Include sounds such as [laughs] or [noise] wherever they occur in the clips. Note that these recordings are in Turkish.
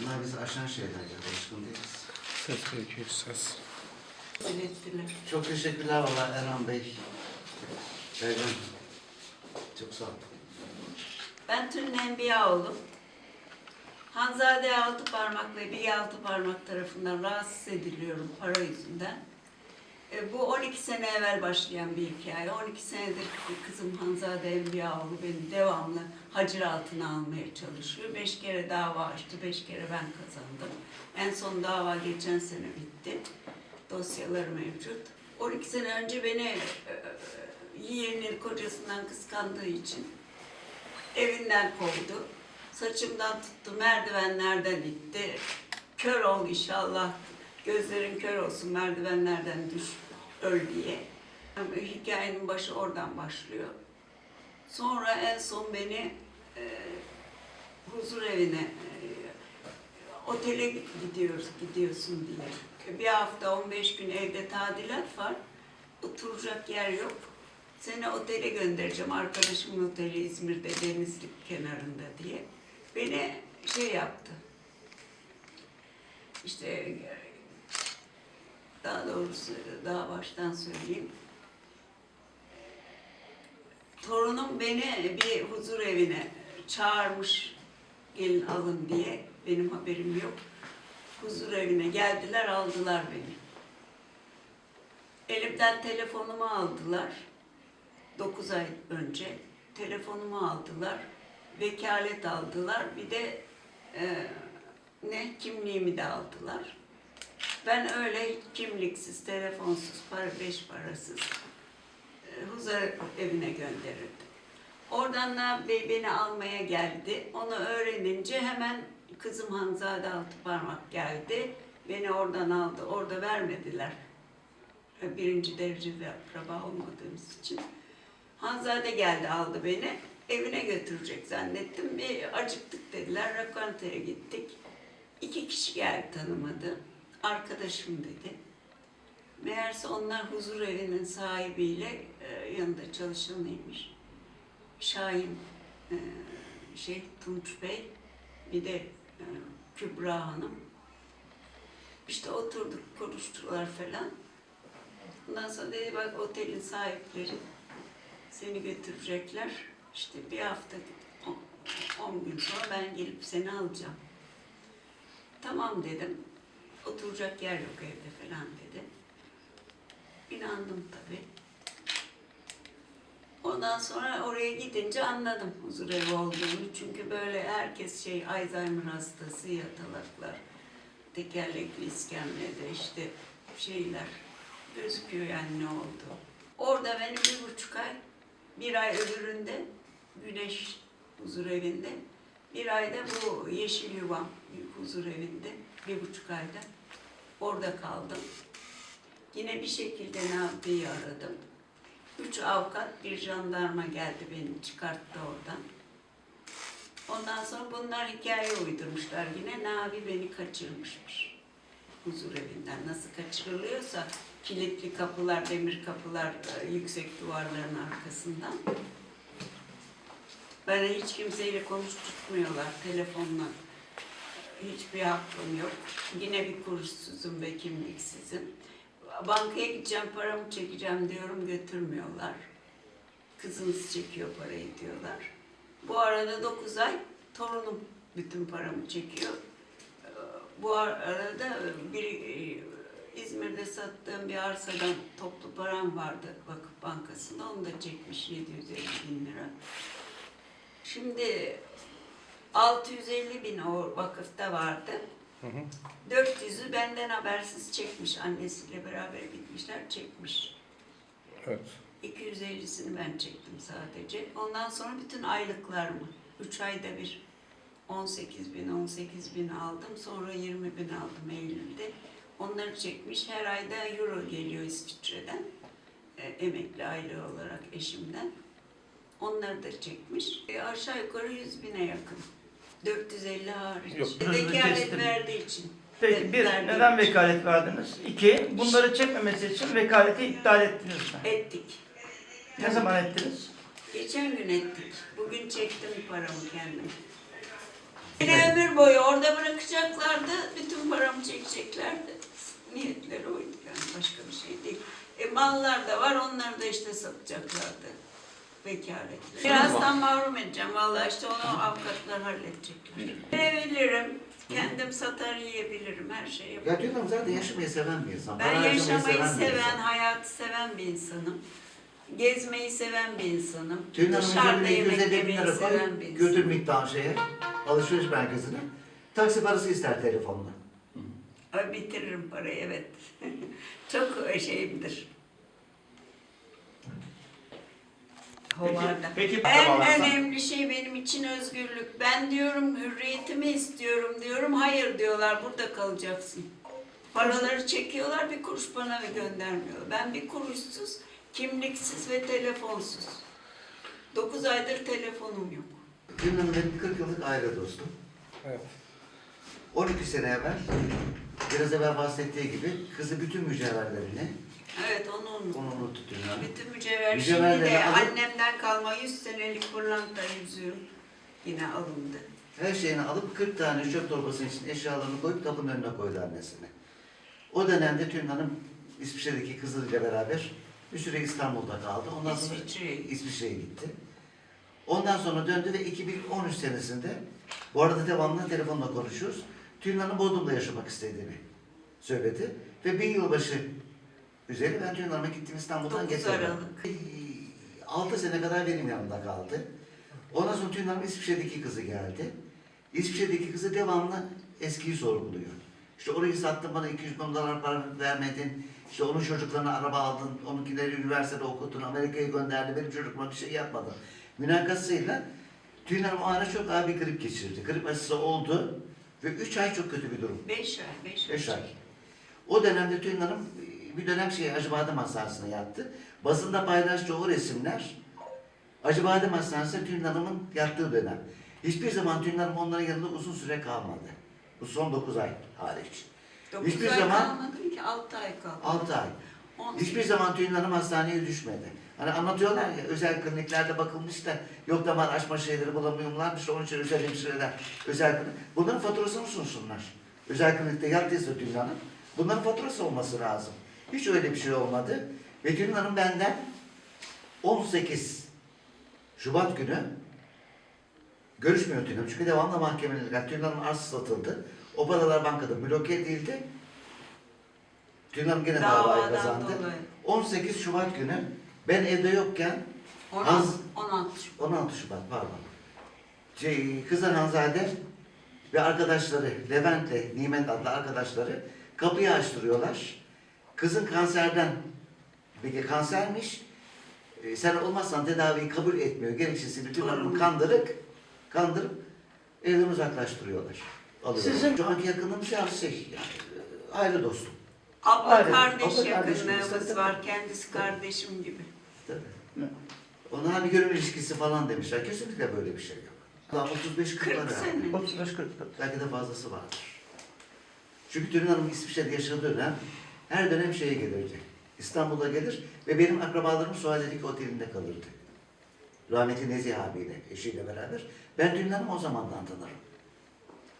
Bunlar bizi aşan şeyler ya. Alışkın değiliz. Ses büyük ses. Çok teşekkürler valla Erhan Bey. Erhan. Çok sağ ol. Ben Tülin Enbiyaoğlu. Hanzade altı parmak ve bir altı parmak tarafından rahatsız ediliyorum para yüzünden. E, bu 12 sene evvel başlayan bir hikaye. 12 senedir kızım Hanzade Enbiyaoğlu beni devamlı hacir altına almaya çalışıyor. Beş kere dava açtı, beş kere ben kazandım. En son dava geçen sene bitti. Dosyaları mevcut. 12 sene önce beni e, e, yeğeni kocasından kıskandığı için evinden kovdu. Saçımdan tuttu, merdivenlerden itti. Kör ol inşallah, gözlerin kör olsun, merdivenlerden düş, öl diye. Hikayenin başı oradan başlıyor. Sonra en son beni huzur evine, e, otele gidiyoruz, gidiyorsun diye. Bir hafta 15 gün evde tadilat var, oturacak yer yok. Seni otele göndereceğim, arkadaşımın oteli İzmir'de, Denizlik kenarında diye. Beni şey yaptı. İşte daha doğrusu daha baştan söyleyeyim. Torunum beni bir huzur evine çağırmış gelin alın diye. Benim haberim yok. Huzur evine geldiler aldılar beni. Elimden telefonumu aldılar. 9 ay önce telefonumu aldılar. Vekalet aldılar. Bir de e, ne kimliğimi de aldılar. Ben öyle kimliksiz, telefonsuz, para beş parasız e, huzur evine gönderildim. Oradan da beni almaya geldi. Onu öğrenince hemen kızım Hanzade Altıparmak geldi. Beni oradan aldı. Orada vermediler. Birinci derecede akraba olmadığımız için. Hanzade geldi aldı beni. Evine götürecek zannettim. Bir acıktık dediler. Lokantaya gittik. İki kişi geldi tanımadı. Arkadaşım dedi. Meğerse onlar huzur evinin sahibiyle e, yanında çalışanıymış. Şahin e, şey Tunç Bey bir de e, Kübra Hanım. İşte oturduk konuştular falan. Ondan sonra dedi bak otelin sahipleri seni götürecekler. İşte bir hafta, on- on gün sonra ben gelip seni alacağım. Tamam dedim. Oturacak yer yok evde falan dedi. İnandım tabii. Ondan sonra oraya gidince anladım huzur evi olduğunu. Çünkü böyle herkes şey Alzheimer hastası, yatalaklar, tekerlekli iskemlede işte şeyler gözüküyor yani ne oldu. Orada benim bir buçuk ay, bir ay öbüründe Güneş huzur evinde, bir ayda bu Yeşil Yuvam huzur evinde, bir buçuk ayda orada kaldım. Yine bir şekilde Nabi'yi aradım. Üç avukat, bir jandarma geldi beni çıkarttı oradan. Ondan sonra bunlar hikaye uydurmuşlar yine. Nabi beni kaçırmışmış. Huzur evinden nasıl kaçırılıyorsa kilitli kapılar, demir kapılar e, yüksek duvarların arkasından. Bana hiç kimseyle konuşturtmuyorlar telefonla. Hiçbir hakkım yok. Yine bir kurssuzum ve kimliksizim. Bankaya gideceğim, paramı çekeceğim diyorum, götürmüyorlar. Kızınız çekiyor parayı diyorlar. Bu arada 9 ay torunum bütün paramı çekiyor. Ee, Bu arada bir e, İzmir'de sattığım bir arsadan toplu param vardı Vakıf Bankası'nda. Onu da çekmiş 750 bin lira. Şimdi 650 bin o vakıfta vardı. Hı hı. 400'ü benden habersiz çekmiş. Annesiyle beraber gitmişler çekmiş. Evet. 250'sini ben çektim sadece. Ondan sonra bütün aylıklarımı 3 ayda bir 18 bin, 18 bin aldım. Sonra 20 bin aldım Eylül'de. Onları çekmiş. Her ayda euro geliyor İsviçre'den. E, emekli aylığı olarak eşimden. Onları da çekmiş. E, aşağı yukarı 100 bine yakın. 450 hariç. Yok. Vekalet Kestim. verdiği için. Peki bir, Verdiği neden için. vekalet verdiniz? İki, bunları çekmemesi için vekaleti iptal ettiniz mi? Ettik. Ne zaman ettiniz? Geçen gün ettik. Bugün çektim paramı kendim. Bir ömür boyu orada bırakacaklardı. Bütün paramı çekeceklerdi. Niyetleri oydu yani başka bir şey değil. E, mallar da var onları da işte satacaklardı. Vekaletle. Birazdan mahrum edeceğim. Vallahi işte onu avukatlar halledecekler. Verebilirim. Kendim satar yiyebilirim. Her şeyi yaparım. Ya Tülin zaten yaşamayı seven bir insan. Ben para harcamayı yaşamayı bir seven, insan. hayatı seven bir insanım. Gezmeyi seven bir insanım. Tülin Hanım Dışarıda cebine yemek 250 bin yemeyi lira koy, seven bir insanım. götür miktar şeye, alışveriş merkezine. Taksi parası ister telefonla. Ay, bitiririm parayı evet. [laughs] Çok şeyimdir. Hovarda. peki En önemli şey benim için özgürlük. Ben diyorum hürriyetimi istiyorum diyorum. Hayır diyorlar burada kalacaksın. Paraları çekiyorlar bir kuruş bana ve göndermiyor. Ben bir kuruşsuz, kimliksiz ve telefonsuz. Dokuz aydır telefonum yok. Hanım benim 40 yıllık aile dostum. Evet. 12 sene evvel, biraz evvel bahsettiği gibi kızı bütün mücevherlerini, Evet onu unuttum. onu unuttu Tülin Hanım. Bütün mücevher şimdi Mücevherleri de alıp- annemden kalma 100 senelik pırlanta yüzüğüm yine alındı. Her şeyini alıp 40 tane çöp torbasının içine eşyalarını koyup kapının önüne koydu annesine. O dönemde Tülin Hanım İsviçre'deki kızıyla beraber bir süre İstanbul'da kaldı. Ondan sonra İsviçre'ye gitti. Ondan sonra döndü ve 2013 senesinde, bu arada devamlı telefonla konuşuyoruz, Tülin Hanım Bodrum'da yaşamak istediğini söyledi. Ve bin yılbaşı üzeri ben Tülin Hanım'a gittim İstanbul'dan 9 getirdim. Aralık. 6 sene kadar benim yanımda kaldı. Ondan sonra Tülin Hanım İsviçre'deki kızı geldi. İsviçre'deki kızı devamlı eskiyi sorguluyor. İşte orayı sattın bana 200 bin dolar para vermedin. İşte onun çocuklarına araba aldın, onunkileri üniversitede okuttun, Amerika'ya gönderdi, benim çocuklarıma bir şey yapmadın. Münakasıyla Hanım o ara çok ağır bir grip geçirdi. Grip aşısı oldu ve 3 ay çok kötü bir durum. 5 ay, 5 ay. Beş ay. O dönemde e, bir dönem şey Acıbadem Hastanesi'ne yattı. Basında paylaştığı o resimler Acıbadem Hastanesi'nde Tülin Hanım'ın yattığı dönem. Hiçbir zaman Tülin Hanım onların yanında uzun süre kalmadı. Bu son 9 ay hariç. 9 Hiçbir ay zaman- kalmadım ki 6 ay kaldı. 6 ay. 18. Hiçbir zaman Tülin Hanım hastaneye düşmedi. Hani anlatıyorlar ya özel kliniklerde bakılmış da yok damar açma şeyleri bulamıyorlarmış onun için özel hemşireler, özel klinik. Bunların faturasını sunsunlar. Özel klinikte yattıysa Tülin Hanım bunların faturası olması lazım. Hiç öyle bir şey olmadı. Ve Tülin Hanım benden 18 Şubat günü görüşmüyor Tülin Hanım. Çünkü devamlı mahkemeler. Tülin Hanım arsa satıldı. O paralar bankada bloke edildi. Tülin Hanım gene davayı kazandı. dolayı. 18 Şubat günü ben evde yokken 16, Az- 16 Şubat. 16 Şubat pardon. Şey, Kızan Hanzade ve arkadaşları Levent'le Nimet adlı arkadaşları kapıyı açtırıyorlar. Kızın kanserden peki kansermiş. E, sen olmazsan tedaviyi kabul etmiyor. Gerekçesi bütün hanımı Korunma. kandırıp evden uzaklaştırıyorlar. Alıyorlar. Sizin- şu anki yakınlığımız ya şey yani, e, aile dostum. Abla Aynen, kardeş abla kardeş gibi. yakınlığımız var. Kendisi kardeşim gibi. Tabii. Ne? Ona hani gönül ilişkisi falan demişler. Kesinlikle böyle bir şey yok. Daha 35 40 40 var yani. sene. 35 40 Belki de fazlası vardır. Çünkü Tülin Hanım İsviçre'de yaşadığı dönem her dönem şeye gelirdi. İstanbul'a gelir ve benim akrabalarım Suadiye'deki otelinde kalırdı. Rahmetli Nezih abiyle, eşiyle beraber. Ben Tülin Hanım'ı o zamandan tanırım.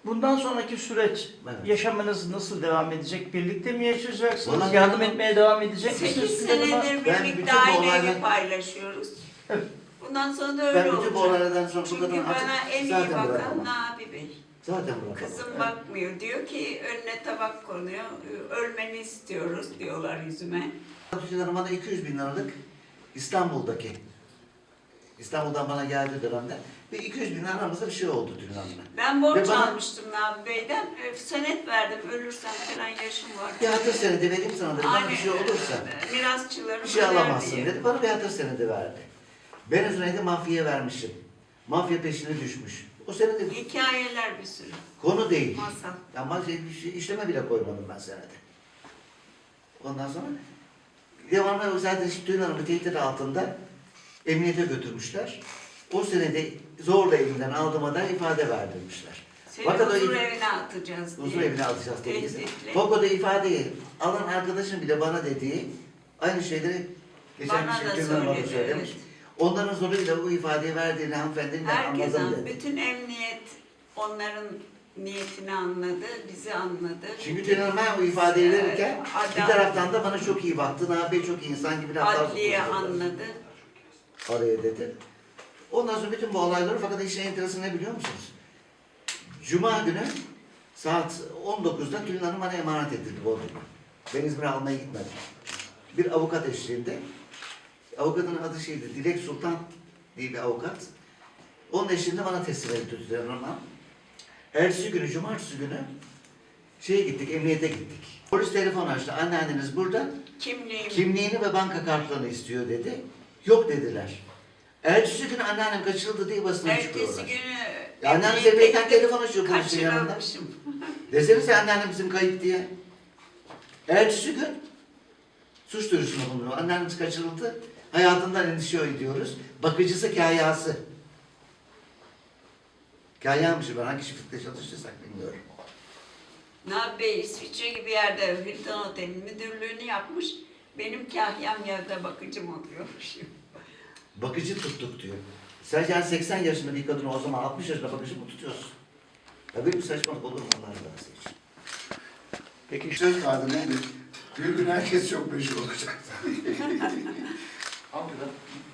Bundan sonraki süreç Evet. yaşamanız nasıl devam edecek? Birlikte mi yaşayacaksınız? Vallahi- Yardım etmeye devam edecek misiniz? 8 Tülin Hanım'a? senedir Ben birlikte bütün bu aynı olaylar- evi paylaşıyoruz. Evet. Bundan sonra da öyle Ben bütün olacak. bu olaylardan sonra bu Çünkü kadar bana en iyi zaten bakan bırakamam. Nabi Bey. Zaten bırakamam. Kızım bakmıyor. Diyor ki önüne tabak konuyor. Ölmeni istiyoruz diyorlar yüzüme. Tülin Hanım bana 200 bin liralık İstanbul'daki İstanbul'dan bana geldiği dönemde bir 200 bin aramızda bir şey oldu Tülin Hanım'la. Ben borç Ve bana- almıştım Nabi Bey'den. E, Senet verdim. Ölürsem falan yaşım var. Bir hatır senedi vereyim sana dedi. Bana bir şey olursa e, Mirasçılarım bir şey öder alamazsın diye. dedi. Bana bir hatır senedi verdi. Ben o senedi mafyaya vermişim. Mafya peşine düşmüş. O senedi Hikayeler bir sürü. konu değil. Masal. Ya mafya işleme bile koymadım ben senede. Ondan sonra devamlı zaten işte Tülin Hanım'ı tehdit altında emniyete götürmüşler. O senede zorla elinden aldığıma da ifade verdirmişler. Seni Fakat o huzur evine atacağız diye. Huzur evine alacağız dediğiniz. Tehditle. Foko'da ifadeyi alan arkadaşım bile bana dediği aynı şeyleri geçen Bana bir da şey Tülin Hanım bana söyledi, söylemiş. evet. Onların zoruyla bu ifadeyi verdiğini hanımefendinin de Herkes anladım an, dedi. bütün emniyet onların niyetini anladı, bizi anladı. Çünkü Tülin Hanım ben o ifadeyi verirken Adam- bir taraftan da bana çok iyi baktı. Nabi Bey çok iyi insan gibi laflar Adliye anladı. Araya dedi. Ondan sonra bütün bu olayları fakat işin enteresanı ne biliyor musunuz? Cuma günü saat 19'da Tülin Hanım bana emanet edildi Bodrum'a. Ben İzmir'e almaya gitmedim. Bir avukat eşliğinde. Avukatın adı şeydi, Dilek Sultan diye bir avukat. Onun eşliğinde bana teslim etti Hanım. Ertesi günü, cumartesi günü şeye gittik, emniyete gittik. Polis telefon açtı, anneanneniz burada, Kimliğim. kimliğini ve banka kartlarını istiyor dedi. Yok dediler. Ertesi gün anneannem kaçırıldı diye basına Ertesi çıkıyorlar. günü Ya anneannem evdeyken telefon açıyor polisin yanında. [laughs] Desenize anneannem bizim kayıp diye. Ertesi gün suç duyurusunda bulunuyor. Anneannemiz kaçırıldı. Hayatından endişe ediyoruz. Bakıcısı kahyası. Kahyamışım ben hangi çiftlikte çalıştıysak bilmiyorum. Nabi Bey İsviçre gibi yerde Hilton Otel'in müdürlüğünü yapmış. Benim kahyam yerde bakıcım oluyormuş. Bakıcı tuttuk diyor. Sen yani 80 yaşında bir kadını o zaman 60 yaşında bakıcı mı tutuyorsun? Ya böyle bir saçmalık olur mu Allah razı için? Peki Söz vardı nedir? Bir gün herkes çok meşhur olacak. [laughs] Al biraz. evet.